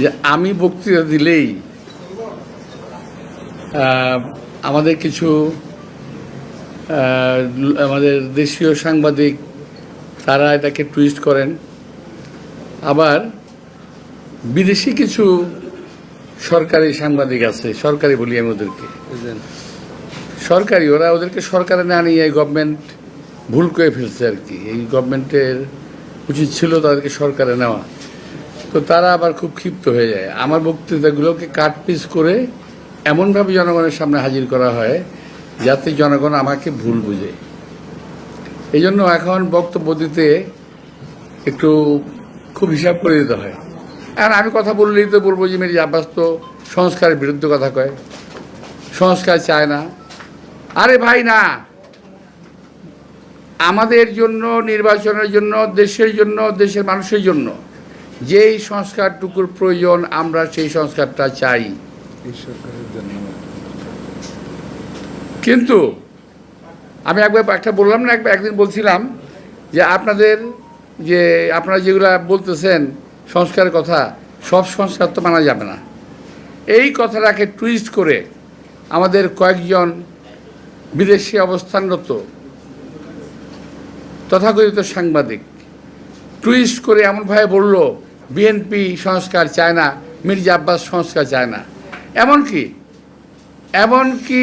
যে আমি বক্তৃতা দিলেই আমাদের কিছু আমাদের দেশীয় সাংবাদিক তারা এটাকে টুইস্ট করেন। আবার বিদেশি কিছু সরকারি সাংবাদিক আছে সরকারি বলি আমি ওদেরকে। সরকারি ওরা ওদেরকে সরকারে না নিয়ে গভর্নমেন্ট ভুল করে ফেলছে আর কি। এই গভর্নমেন্টের উচিত ছিল তাদেরকে সরকারে নেওয়া। তো তারা আবার খুব ক্ষিপ্ত হয়ে যায়। আমার বক্তৃতাগুলোকে কাট পিস করে এমনভাবে জনগণের সামনে হাজির করা হয় যাতে জনগণ আমাকে ভুল বুঝে। এই জন্য এখন বক্তব্য দিতে একটু খুব হিসাব করে দিতে হয়। আর আমি কথা বললেই তো বলব যে মেরি আব্বাস তো সংস্কারের বিরুদ্ধে কথা কয়। সংস্কার চায় না। আরে ভাই না! আমাদের জন্য, নির্বাচনের জন্য, দেশের জন্য, দেশের মানুষের জন্য যেই সংস্কারটুকুর প্রয়োজন আমরা সেই সংস্কারটা চাই। কিন্তু আমি একবার একটা বললাম না একবার একদিন বলছিলাম যে আপনাদের যে আপনারা যেগুলা বলতেছেন সংস্কারের কথা সব সংস্কার তো মানা যাবে না। এই কথাটাকে টুইস্ট করে আমাদের কয়েকজন বিদেশি অবস্থানরত তথাকথিত সাংবাদিক টুইস্ট করে এমনভাবে বলল বিএনপি সংস্কার চায় না, মির্জা আব্বাস সংস্কার চায় না। এমনকি এমনকি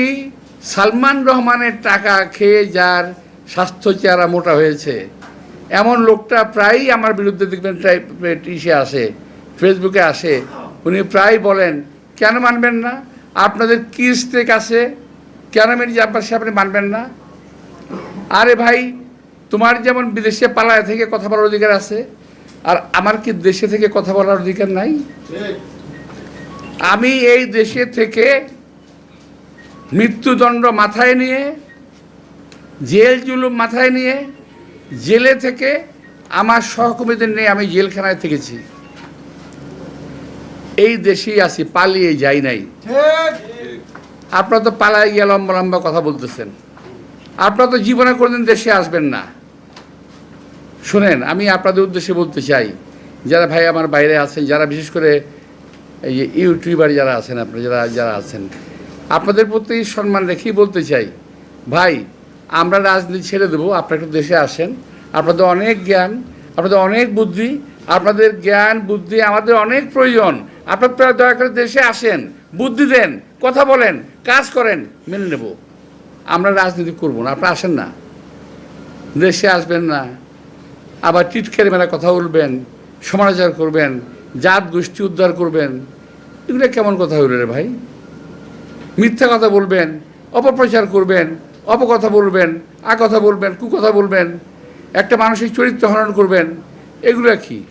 সালমান রহমানের টাকা খেয়ে যার স্বাস্থ্য চেহারা মোটা হয়েছে, এমন লোকটা প্রায়ই আমার বিরুদ্ধে দেখবেন ইসে আসে ফেসবুকে আসে। উনি প্রায় বলেন, কেন মানবেন না? আপনাদের কি স্টেক আছে কেন মির্জা আব্বাস আপনি মানবেন না? আরে ভাই, তোমার যেমন বিদেশে পালায় থেকে কথা বলার অধিকার আছে আর আমার কি দেশে থেকে কথা বলার অধিকার নাই? আমি এই দেশে থেকে মৃত্যুদণ্ড মাথায় নিয়ে, জেল জুলুম মাথায় নিয়ে, জেলে থেকে আমার সহকর্মীদের নিয়ে আমি জেলখানায় থেকেছি। এই দেশেই আছি, পালিয়ে যাই নাই। আপনারা তো পালায় গিয়ে লম্বা লম্বা কথা বলতেছেন। আপনারা তো জীবনে কোনোদিন দেশে আসবেন না। শোনেন, আমি আপনাদের উদ্দেশ্যে বলতে চাই, যারা ভাই আমার বাইরে আছেন, যারা বিশেষ করে এই যে ইউটিউবার যারা আছেন আপনারা, যারা যারা আছেন, আপনাদের প্রতি সম্মান রেখেই বলতে চাই, ভাই, আমরা রাজনীতি ছেড়ে দেবো, আপনারা একটু দেশে আসেন, আপনাদের অনেক জ্ঞান, আপনাদের অনেক বুদ্ধি, আপনাদের জ্ঞান, বুদ্ধি আমাদের অনেক প্রয়োজন, আপনারা দয়া করে দেশে আসেন, বুদ্ধি দেন, কথা বলেন, কাজ করেন, মেনে নেব। আমরা রাজনীতি করব না, আপনারা আসেন না। দেশে আসবেন না। আবার টিটকারি মেলা কথা বলবেন, সমালোচনা করবেন, জাত গোষ্ঠী উদ্ধার করবেন, এগুলো কেমন কথা হইল রে ভাই? মিথ্যা কথা বলবেন, অপপ্রচার করবেন, অপকথা বলবেন আ কথা বলবেন, কুকথা বলবেন, একটা মানুষের চরিত্র হরণ করবেন, এগুলো কি?